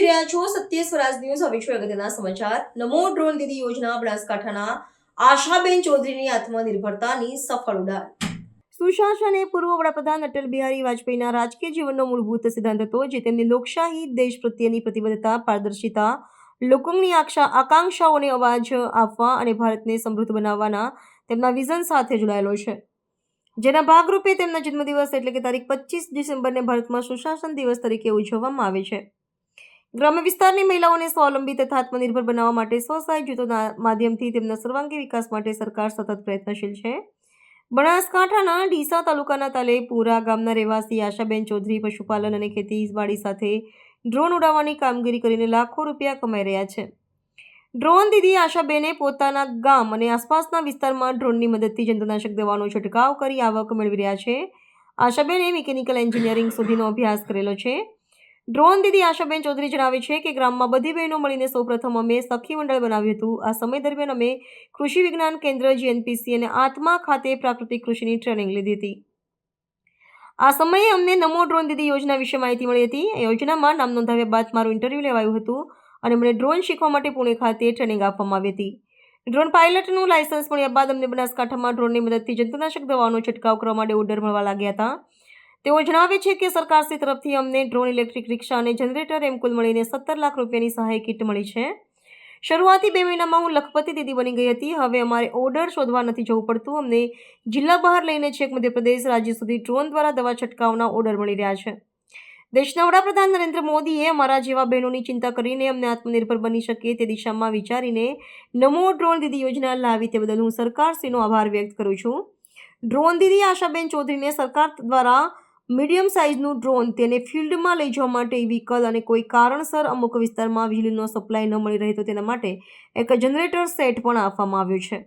રહ્યા છો. સત્ય સ્વરાજ ન્યૂઝ હવે છે અગત્યના સમાચાર? નમો ડ્રોન દીદી યોજના, બનાસકાંઠાના આશાબેન ચૌધરીની આત્મનિર્ભરતાની સફળ ઉડાન. સુશાસન એ પૂર્વ વડાપ્રધાન અટલ બિહારી વાજપેયીના રાજકીય જીવનનો મૂળભૂત સિદ્ધાંત હતો, જે તેમની લોકશાહી દેશ પ્રત્યેની પ્રતિબદ્ધતા, પારદર્શિતા, લોકોની આકાંક્ષાઓને અવાજ આપવા અને ભારતને સમૃદ્ધ બનાવવાના તેમના વિઝન સાથે જોડાયેલો છે. જેના ભાગરૂપે તેમના જન્મદિવસ એટલે કે તારીખ પચીસ ડિસેમ્બરને ભારતમાં સુશાસન દિવસ તરીકે ઉજવવામાં આવે છે. ગ્રામ્ય વિસ્તારની મહિલાઓને સ્વાવલંબી તથા આત્મનિર્ભર બનાવવા માટે સ્વસહાય જૂથોના માધ્યમથી તેમના સર્વાંગી વિકાસ માટે સરકાર સતત પ્રયત્નશીલ છે. બનાસકાંઠાના ડીસા તાલુકાના તાલેપુરા ગામના રહેવાસી આશાબેન ચૌધરી પશુપાલન અને ખેતીવાડી સાથે ડ્રોન ઉડાવવાની કામગીરી કરીને લાખો રૂપિયા કમાઈ રહ્યા છે. ડ્રોન દીદી આશાબેને પોતાના ગામ અને આસપાસના વિસ્તારમાં ડ્રોનની મદદથી જંતુનાશક દવાનો છંટકાવ કરી આવક મેળવી રહ્યા છે. આશાબેને મિકેનિકલ એન્જિનિયરિંગ સુધીનો અભ્યાસ કરેલો છે. ડ્રોન દીદી આશાબેન ચૌધરી જણાવે છે કે ગ્રામમાં બધી બહેનો મળીને સૌપ્રથમ અમે સખી મંડળ બનાવ્યું હતું. આ સમય દરમિયાન અમે કૃષિ વિજ્ઞાન કેન્દ્ર, જીએનપીસી અને આત્મા ખાતે પ્રાકૃતિક કૃષિની ટ્રેનિંગ લીધી હતી. આ સમયે અમને નમો ડ્રોન દીદી યોજના વિશે માહિતી મળી હતી. આ યોજનામાં નામ નોંધાવ્યા બાદ મારું ઇન્ટરવ્યૂ લેવાયું હતું અને મને ડ્રોન શીખવા માટે પુણે ખાતે ટ્રેનિંગ આપવામાં આવી હતી. ડ્રોન પાયલટનું લાયસન્સ મળ્યા બાદ અમને બનાસકાંઠામાં ડ્રોનની મદદથી જંતુનાશક દવાનો છંટકાવ કરવા માટે ઓર્ડર મળવા લાગ્યા હતા. તેઓ જણાવે છે કે સરકારશ્રી તરફથી અમને ડ્રોન, ઇલેક્ટ્રિક રિક્ષા અને જનરેટર એમ કુલ મળીને સત્તર લાખ રૂપિયાની સહાય કિટ મળી છે. શરૂઆતી બે મહિનામાં હું લખપતિ દીદી બની ગઈ હતી. હવે અમારે ઓર્ડર શોધવા નથી જવું પડતું. અમને જિલ્લા બહાર લઈને છેક મધ્યપ્રદેશ રાજ્ય સુધી ડ્રોન દ્વારા દવા છંટકાવના ઓર્ડર મળી રહ્યા છે. દેશના વડાપ્રધાન નરેન્દ્ર મોદીએ અમારા જેવા બહેનોની ચિંતા કરીને અમને આત્મનિર્ભર બની શકે તે દિશામાં વિચારીને નમો ડ્રોન દીદી યોજના લાવી તે બદલ હું સરકારશ્રીનો આભાર વ્યક્ત કરું છું. ડ્રોન દીદી આશાબેન ચૌધરીને સરકાર દ્વારા મીડિયમ સાઇઝનું ડ્રોન તેને ફિલ્ડમાં લઈ જવા માટે વ્હીકલ અને કોઈ કારણસર અમુક વિસ્તારમાં વીજળીનો સપ્લાય ન મળી રહે તો તેના માટે એક જનરેટર સેટ પણ આપવામાં આવ્યો છે.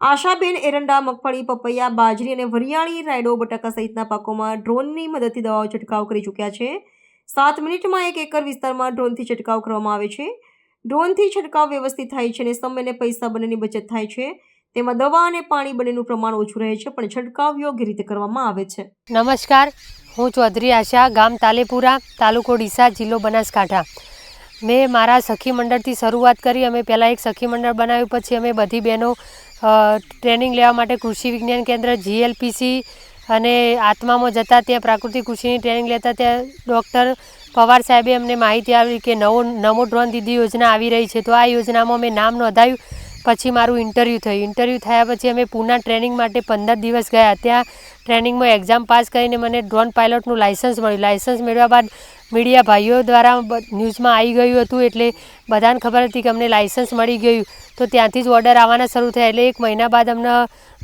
આશાબેન એરંડા, મગફળી, પપૈયા, બાજરી અને વરિયાળી રાયડો, બટાકા સહિતના પાકોમાં ડ્રોનની મદદથી દવાઓ છંટકાવ કરી ચૂક્યા છે. સાત મિનિટમાં એક એકર વિસ્તારમાં ડ્રોનથી છંટકાવ કરવામાં આવે છે. ડ્રોનથી છંટકાવ વ્યવસ્થિત થાય છે અને સમય અને પૈસા બંનેની બચત થાય છે. તેમાં દવા અને પાણી બંનેનું પ્રમાણ ઓછું રહે છે, પણ છંટકાવ યોગ્ય રીતે કરવામાં આવે છે. નમસ્કાર, હું ચૌધરી આશા, ગામ તાલેપુરા, તાલુકો ડીસા, જિલ્લો બનાસકાંઠા. મેં મારા સખી મંડળથી શરૂઆત કરી, અમે પહેલાં એક સખી મંડળ બનાવ્યું, પછી અમે બધી બહેનો ટ્રેનિંગ લેવા માટે કૃષિ વિજ્ઞાન કેન્દ્ર, જીએલપીસી અને આત્મામાં જતા, ત્યાં પ્રાકૃતિક કૃષિની ટ્રેનિંગ લેતા, ત્યાં ડૉક્ટર પવાર સાહેબે અમને માહિતી આપી કે નવો, નમો ડ્રોન દીદી યોજના આવી રહી છે. તો આ યોજનામાં મેં નામ નોંધાયું. પછી મારું ઇન્ટરવ્યૂ થયું. ઇન્ટરવ્યૂ થયા પછી અમે પૂના ટ્રેનિંગ માટે પંદર દિવસ ગયા. ત્યાં ટ્રેનિંગમાં એક્ઝામ પાસ કરીને મને ડ્રોન પાયલોટનું લાઇસન્સ મળ્યું. લાઇસન્સ મેળવ્યા બાદ મીડિયા ભાઈઓ દ્વારા ન્યૂઝમાં આવી ગયું હતું એટલે બધાને ખબર હતી કે અમને લાઇસન્સ મળી ગયું. તો ત્યાંથી જ ઓર્ડર આવવાના શરૂ થયા એટલે એક મહિના બાદ અમને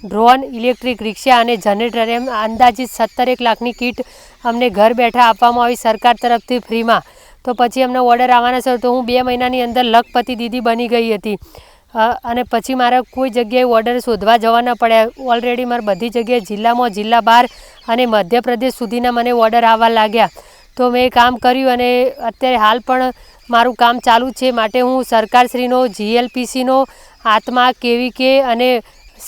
ડ્રોન ઇલેક્ટ્રિક રિક્ષા અને જનરેટર એમ અંદાજિત સત્તર એક લાખની કીટ અમને ઘર બેઠા આપવામાં આવી સરકાર તરફથી ફ્રીમાં તો પછી અમને ઓર્ડર આવવાના શરૂ તો હું બે મહિનાની અંદર લખપતિ દીદી બની ગઈ હતી. અને પછી મારે કોઈ જગ્યાએ ઓર્ડર શોધવા જવા ન પડ્યા. ઓલરેડી મારે બધી જગ્યાએ જિલ્લામાં જિલ્લા બહાર અને મધ્યપ્રદેશ સુધીના મને ઓર્ડર આવવા લાગ્યા. તો મેં કામ કર્યું અને અત્યારે હાલ પણ મારું કામ ચાલુ છે. માટે હું સરકારશ્રીનો જીએલપીસીનો આત્મા, કેવી કે અને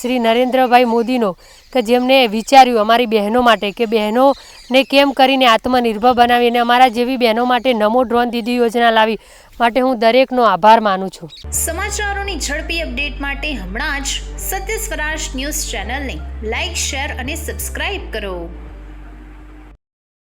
શ્રી નરેન્દ્રભાઈ મોદીનો, કે જેમને વિચાર્યું અમારી બહેનો માટે, કે બહેનોને કેમ કરીને આત્મનિર્ભર બનાવી અને અમારા જેવી બહેનો માટે નમો ડ્રોન દીદી યોજના લાવી, માટે હું દરેકનો આભાર માનું છું. સમાચારોની ઝડપી અપડેટ માટે હમણાં જ સત્ય સ્વરાજ ન્યૂઝ ચેનલને લાઇક શેર અને સબસ્ક્રાઇબ કરો.